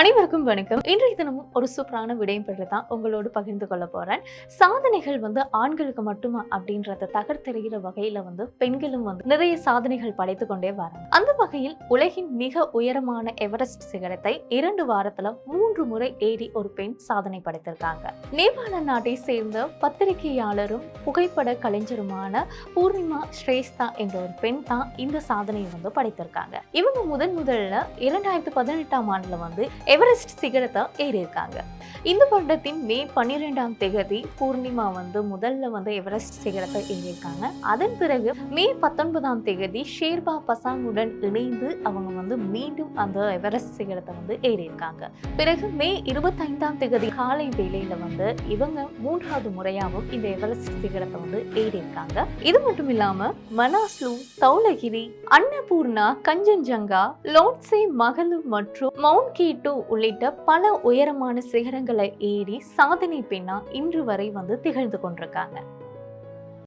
அனைவருக்கும் வணக்கம். இன்றைய தினமும் ஒரு சூப்பரான விடயம் பற்றி தான் உங்களோடு பகிர்ந்து கொள்ள போறேன். சாதனைகள் வந்து ஆண்களுக்கு மட்டுமா அப்படின்றத தகர்த்தெறிகிற வகையில வந்து பெண்களும் வந்து நிறைய சாதனைகள் படைத்து கொண்டே வராங்க. அந்த வகையில் உலகின் மிக உயரமான எவரெஸ்ட் சிகரத்தை இரண்டு வாரத்துல மூன்று முறை ஏறி ஒரு பெண் சாதனை படைத்திருக்காங்க. நேபாள நாட்டை சேர்ந்த பத்திரிகையாளரும் புகைப்பட கலைஞருமான பூர்ணிமா ஸ்ரேஷ்தா என்ற ஒரு பெண் தான் இந்த சாதனையை வந்து படைத்திருக்காங்க. இவங்க முதன் முதல்ல இரண்டாயிரத்தி பதினெட்டாம் ஆண்டுல வந்து எவரெஸ்ட் சிகரத்தை ஏறியிருக்காங்க. இந்த வருடத்தின் மே பன்னிரெண்டாம் தேதி பூர்ணிமா வந்து முதல்ல வந்து எவரெஸ்ட் சிகரத்தை ஏறியிருக்காங்க அதன் பிறகு மே பத்தொன்பதாம் தேதி ஷேர்பா பசாங்குடன் இணைந்து அவங்க வந்து மீண்டும் அந்த எவரெஸ்ட் சிகரத்தை வந்து ஏறியிருக்காங்க. பிறகு மே இருபத்தைந்தாம் தேதி காலை வேளையில வந்து இவங்க மூன்றாவது முறையாகவும் இந்த எவரெஸ்ட் சிகரத்தை வந்து ஏறியிருக்காங்க. இது மட்டும் இல்லாம மனாஸ்லு தௌலகிரி அன்னபூர்ணா கஞ்சன்ஜங்கா லோட்ஸே மகளு மற்றும் மவுண்ட் கீட்டு உள்ளிட்ட பல உயரமான சிகரங்கள் ஏறி சாதனை பெண்ணா இன்று வரை வந்து திகழ்ந்து கொண்டிருக்காங்க.